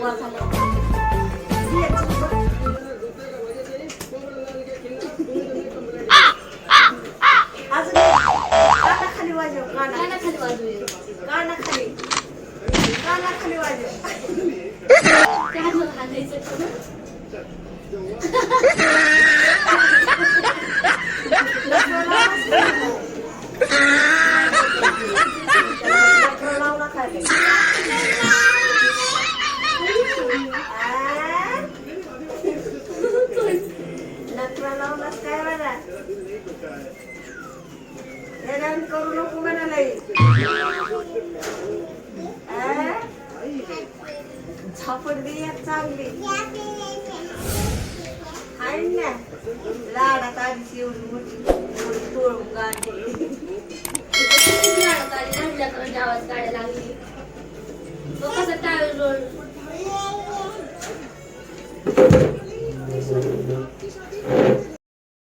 काना खाली वाजव नकरा लावलास काय बरं हैराण करू नको म्हणाला. झापड दे एक चांगली. आहे ना. लाडात आधीच एवढी मोठी एवढी तोळून गाडी लाडात आधी लहान आवाज काढायला लागली. तो कसा टाळ रोल Gracias.